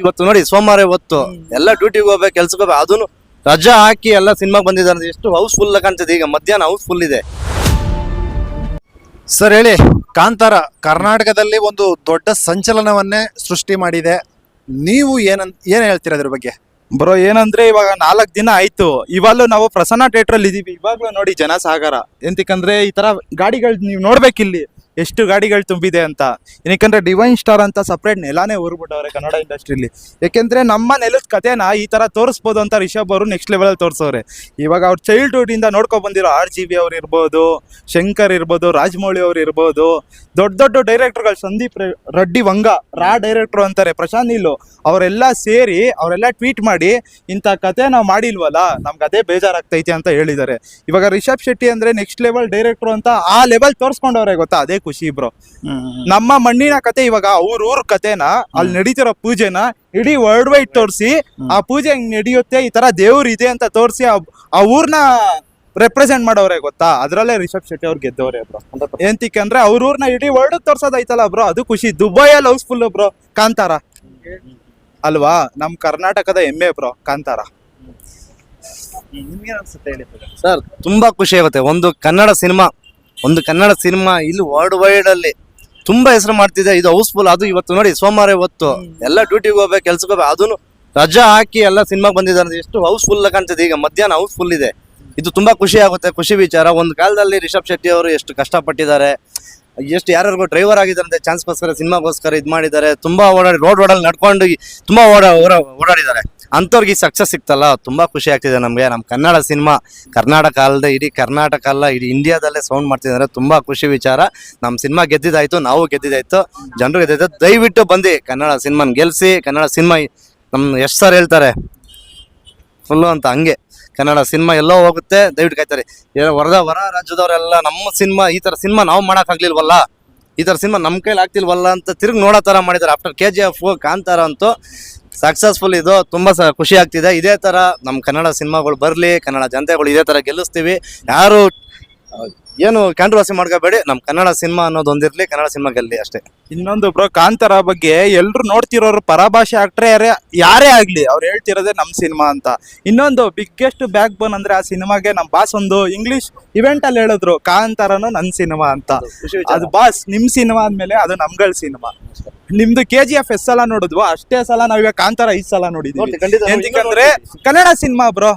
ಇವತ್ತು ನೋಡಿ ಸೋಮವಾರ ಇವತ್ತು ಎಲ್ಲ ಡ್ಯೂಟಿಗೆ ಹೋಗ್ಬೇಕು ಕೆಲ್ಸಕ್ಕೆ ಹೋಗ್ಬೇಕು ಅದನ್ನು ರಜಾ ಹಾಕಿ ಎಲ್ಲ ಸಿನಿಮಾಗೆ ಬಂದಿದ್ದಾರೆ. ಎಷ್ಟು ಎಷ್ಟು ಹೌಸ್ಫುಲ್ ಕಾಣ್ತಿದೆ. ಈಗ ಮಧ್ಯಾಹ್ನ ಹೌಸ್ಫುಲ್ ಇದೆ. ಸರ್ ಹೇಳಿ ಕಾಂತಾರ ಕರ್ನಾಟಕದಲ್ಲಿ ಒಂದು ದೊಡ್ಡ ಸಂಚಲನವನ್ನೇ ಸೃಷ್ಟಿ ಮಾಡಿದೆ. ನೀವು ಏನನ್ ಏನ್ ಹೇಳ್ತೀರಾ ಅದ್ರ ಬಗ್ಗೆ? ಬ್ರೋ ಏನಂದ್ರೆ ಇವಾಗ ನಾಲ್ಕು ದಿನ ಆಯ್ತು. ಇವಾಗಲೂ ನಾವು ಪ್ರಸನ್ನ ಥಿಯೇಟ್ರಲ್ಲಿ ಇದೀವಿ. ಇವಾಗ್ಲೂ ನೋಡಿ ಜನಸಾಗರ. ಎಂತಕ್ಕಂದ್ರೆ ಈ ತರ ಗಾಡಿಗಳು ನೀವು ನೋಡ್ಬೇಕಿಲ್ಲಿ. ಎಷ್ಟು ಗಾಡಿಗಳು ತುಂಬಿದೆ ಅಂತ. ಏನಕ್ಕಂದ್ರೆ ಡಿವೈನ್ ಸ್ಟಾರ್ ಅಂತ ಸಪ್ರೇಟ್ ನೆಲಾನೇ ಊರ್ಬಿಟ್ಟವ್ರೆ ಕನ್ನಡ ಇಂಡಸ್ಟ್ರಿಲಿ. ಯಾಕೆಂದ್ರೆ ನಮ್ಮ ನೆಲದ ಕಥೆನ ಈ ತರ ತೋರಿಸ್ಬೋದು ಅಂತ ರಿಷಬ್ ಅವರು ನೆಕ್ಸ್ಟ್ ಲೆವೆಲ್ ತೋರಿಸೋರೆ ಇವಾಗ ಅವ್ರ ಚೈಲ್ಡ್ಹುಡ್ ಇಂದ ನೋಡ್ಕೊಂಡ್ ಬಂದಿರೋ ಆರ್ ಜಿ ಬಿ ಅವ್ರು ಇರ್ಬೋದು, ಶಂಕರ್ ಇರ್ಬೋದು, ರಾಜಮೌಳಿ ಅವ್ರು ಇರ್ಬೋದು, ದೊಡ್ಡ ದೊಡ್ಡ ಡೈರೆಕ್ಟರ್ಗಳು ಸಂದೀಪ್ ರೆಡ್ಡಿ ವಂಗ, ರಾ ಡೈರೆಕ್ಟರ್ ಅಂತಾರೆ, ಪ್ರಶಾಂತ್ ನೀಲು, ಅವರೆಲ್ಲ ಸೇರಿ ಅವರೆಲ್ಲ ಟ್ವೀಟ್ ಮಾಡಿ ಇಂಥ ಕತೆ ನಾವು ಮಾಡಿಲ್ವಲ್ಲ, ನಮ್ಗೆ ಅದೇ ಬೇಜಾರಾಗ್ತೈತೆ ಅಂತ ಹೇಳಿದ್ದಾರೆ. ಇವಾಗ ರಿಷಬ್ ಶೆಟ್ಟಿ ಅಂದ್ರೆ ನೆಕ್ಸ್ಟ್ ಲೆವೆಲ್ ಡೈರೆಕ್ಟರ್ ಅಂತ ಆ ಲೆವೆಲ್ ತೋರಿಸ್ಕೊಂಡವ್ರೆ ಗೊತ್ತಾ? ಅದೇ ಖುಷಿ ಬ್ರೋ. ನಮ್ಮ ಮಣ್ಣಿನ ಕತೆ ಇವಾಗ ಅವ್ರ ಊರ್ ಕತೆನ ಅಲ್ಲಿ ನಡೀತಿರೋ ಪೂಜೆನ ಇಡೀ ವರ್ಲ್ಡ್ ವೈಡ್ ತೋರಿಸಿ ಆ ಪೂಜೆ ಹೆಂಗ್ ನಡೆಯುತ್ತೆ ಈ ತರ ದೇವ್ರ ಇದೆ ಅಂತ ತೋರಿಸಿ ಆ ಊರ್ನ ರೆಪ್ರೆಸೆಂಟ್ ಮಾಡೋರೆ ಗೊತ್ತಾ? ಅದ್ರಲ್ಲೇ ರಿಷಬ್ ಶೆಟ್ಟಿ ಅವ್ರು ಗೆದ್ದವ್ರೆ ಬ್ರೋ. ಎಂತಿಕ್ಕೆ ಅಂದ್ರೆ ಅವ್ರ ಊರ್ನ ಇಡೀ ವರ್ಲ್ಡ್ ತೋರ್ಸೋದೈತಲ್ಲ ಬ್ರೋ ಅದು ಖುಷಿ. ದುಬೈಯಲ್ಲಿ ಹೌಸ್ಫುಲ್ ಬ್ರೋ ಕಾಂತಾರ. ಅಲ್ವಾ? ನಮ್ ಕರ್ನಾಟಕದ ಹೆಮ್ಮೆ ಬ್ರೋ ಕಾಂತಾರ. ಸರ್ ತುಂಬಾ ಖುಷಿ ಆಗುತ್ತೆ. ಒಂದು ಕನ್ನಡ ಸಿನಿಮಾ ಒಂದು ಕನ್ನಡ ಸಿನಿಮಾ ಇಲ್ಲಿ ವರ್ಲ್ಡ್ ವೈಡ್ ಅಲ್ಲಿ ತುಂಬಾ ಹೆಸರು ಮಾಡ್ತಿದೆ. ಇದು ಹೌಸ್ಫುಲ್ ಅದು ಇವತ್ತು ನೋಡಿ ಸೋಮವಾರ ಇವತ್ತು. ಎಲ್ಲ ಡ್ಯೂಟಿಗೆ ಹೋಗ್ಬೇಕು ಕೆಲ್ಸಕ್ಕೆ ಹೋಗ್ಬೇಕು ಅದನ್ನು ರಜಾ ಹಾಕಿ ಎಲ್ಲ ಸಿನಿಮಾ ಬಂದಿದ್ದಾರೆ ಎಷ್ಟು ಹೌಸ್ಫುಲ್ ಕಾಣ್ತಿದೆ. ಈಗ ಮಧ್ಯಾಹ್ನ ಹೌಸ್ಫುಲ್ ಇದೆ. ಇದು ತುಂಬಾ ಖುಷಿ ಆಗುತ್ತೆ ಖುಷಿ ವಿಚಾರ. ಒಂದು ಕಾಲದಲ್ಲಿ ರಿಷಬ್ ಶೆಟ್ಟಿ ಅವರು ಎಷ್ಟು ಕಷ್ಟಪಟ್ಟಿದ್ದಾರೆ. ಎಷ್ಟು ಯಾರ್ಯಾರಿಗೂ ಡ್ರೈವರ್ ಆಗಿದ್ದಾರೆ ಚಾನ್ಸ್ಗೋಸ್ಕರ, ಸಿನಿಮಾಗೋಸ್ಕರ ಇದು ಮಾಡಿದ್ದಾರೆ. ತುಂಬಾ ಓಡಾಡಿ ರೋಡ್ ರೋಡಲ್ಲಿ ನಡ್ಕೊಂಡು ತುಂಬಾ ಓಡಾ, ಓಡಾ- ಓಡಾಡಿದ್ದಾರೆ. ಅಂಥವ್ರಿಗೆ ಸಕ್ಸಸ್ ಸಿಕ್ತಲ್ಲ, ತುಂಬಾ ಖುಷಿ ಆಗ್ತಿದೆ ನಮಗೆ. ನಮ್ಮ ಕನ್ನಡ ಸಿನಿಮಾ, ಕರ್ನಾಟಕ ಅಲ್ಲದೆ ಇಡೀ ಕರ್ನಾಟಕ ಅಲ್ಲ, ಇಡೀ ಇಂಡಿಯಾದಲ್ಲೇ ಸೌಂಡ್ ಮಾಡ್ತಿದ್ದಾರೆ. ತುಂಬಾ ಖುಷಿ ವಿಚಾರ. ನಮ್ಮ ಸಿನಿಮಾ ಗೆದ್ದಿದ್ದಾಯ್ತು, ನಾವು ಗೆದ್ದಿದ್ದಾಯಿತು. ಜನರು ಗೆದ್ದಿದ್ದಾಯ್ತು. ದಯವಿಟ್ಟು ಬಂದು ಕನ್ನಡ ಸಿನಿಮಾನ ಗೆಲ್ಸಿ, ಕನ್ನಡ ಸಿನಿಮಾ ನಮ್ಮ ಎಷ್ಟು ಸರ್ ಹೇಳ್ತಾರೆ. ಫುಲ್ಲು ಅಂತ ಹಂಗೆ. ಕನ್ನಡ ಸಿನಿಮಾ ಎಲ್ಲೋ ಹೋಗುತ್ತೆ, ದಯವಿಟ್ಟು ಕಾಯ್ತಾರೆ. ಹೊರದ ಹೊರ ರಾಜ್ಯದವರೆಲ್ಲ ನಮ್ಮ ಸಿನಿಮಾ, ಈ ತರ ಸಿನಿಮಾ ನಾವು ಮಾಡೋಕ್ಕಾಗ್ಲಿಲ್ವಲ್ಲ ಈ ಥರ ಸಿನಿಮಾ ನಮ್ಮ ಕೈಲಿ ಆಗ್ತಿಲ್ವಲ್ಲ ಅಂತ ತಿರುಗಿ ನೋಡೋ ತರ ಮಾಡಿದ್ದಾರೆ. After K G F Kantara ಅಂತೂ ಸಕ್ಸಸ್ಫುಲ್ ಇದು, ತುಂಬಾ ಸ ಖುಷಿ ಆಗ್ತಿದೆ. ಇದೇ ತರ ನಮ್ಮ ಕನ್ನಡ ಸಿನಿಮಾಗಳು ಬರಲಿ, ಕನ್ನಡ ಜನತೆಗಳು ಇದೇ ತರ ಗೆಲ್ಲಿಸ್ತೀವಿ. ಯಾರು ಏನು ಕಾಂಟ್ರವರ್ಸಿ ಮಾಡ್ಕೋಬೇಡಿ. ನಮ್ಮ ಕನ್ನಡ ಸಿನಿಮಾ ಅನ್ನೋದು ಒಂದಿರ್ಲಿ ಕನ್ನಡ ಸಿನಿಮಾ ಗೆಲ್ಲಿ ಅಷ್ಟೇ. ಇನ್ನೊಂದು ಬ್ರೋ ಕಾಂತಾರ ಬಗ್ಗೆ ಎಲ್ಲರೂ ನೋಡ್ತಿರೋರು ಪರಭಾಷೆ ಆಕ್ಟ್ರೆ ಯಾರೇ ಯಾರೇ ಆಗ್ಲಿ ಅವ್ರು ಹೇಳ್ತಿರೋದೇ ನಮ್ ಸಿನಿಮಾ ಅಂತ. ಇನ್ನೊಂದು ಬಿಗ್ಗೆಸ್ಟ್ ಬ್ಯಾಕ್ ಬೋನ್ ಅಂದ್ರೆ ಆ ಸಿನಿಮಾಗೆ ನಮ್ ಬಾಸ್ ಒಂದು ಇಂಗ್ಲಿಷ್ ಇವೆಂಟ್ ಅಲ್ಲಿ ಹೇಳಿದ್ರು ಕಾಂತಾರನು ನನ್ ಸಿನಿಮಾ ಅಂತ. ಅದು ಬಾಸ್ ನಿಮ್ ಸಿನಿಮಾ ಅಂದ್ಮೇಲೆ ಅದು ನಮ್ಗಳ ಸಿನಿಮಾ. ನಿಮ್ದು ಕೆ ಜಿ ಎಫ್ ಎಸ್ ಸಲ ನೋಡಿದ್ವು ಅಷ್ಟೇ ಸಲ ನಾವೀಗ ಕಾಂತಾರ ಐದ್ ಸಲ ನೋಡಿದ್ವಿ. Kannada cinema bro.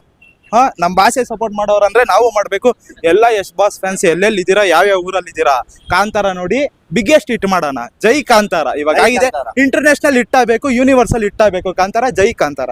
ಹಾ ನಮ್ ಭಾಷೆ ಸಪೋರ್ಟ್ ಮಾಡೋರಂದ್ರೆ ನಾವು ಮಾಡ್ಬೇಕು. ಎಲ್ಲ ಯಶ್ ಬಾಸ್ ಫ್ಯಾನ್ಸ್ ಎಲ್ಲೆಲ್ಲಿ ಇದ್ದೀರಾ ಯಾವ ಊರಲ್ಲಿ ಇದ್ದೀರಾ ಕಾಂತಾರ ನೋಡಿ ಬಿಗ್ಗೆಸ್ಟ್ ಹಿಟ್ ಮಾಡೋಣ. ಜೈ ಕಾಂತಾರ. ಇವಾಗ ಆಗಿದೆ. ಇಂಟರ್ನ್ಯಾಷನಲ್ ಹಿಟ್ ಆಗ್ಬೇಕು ಯೂನಿವರ್ಸಲ್ ಹಿಟ್ ಆಗ್ಬೇಕು. ಕಾಂತಾರ ಜೈ ಕಾಂತಾರ.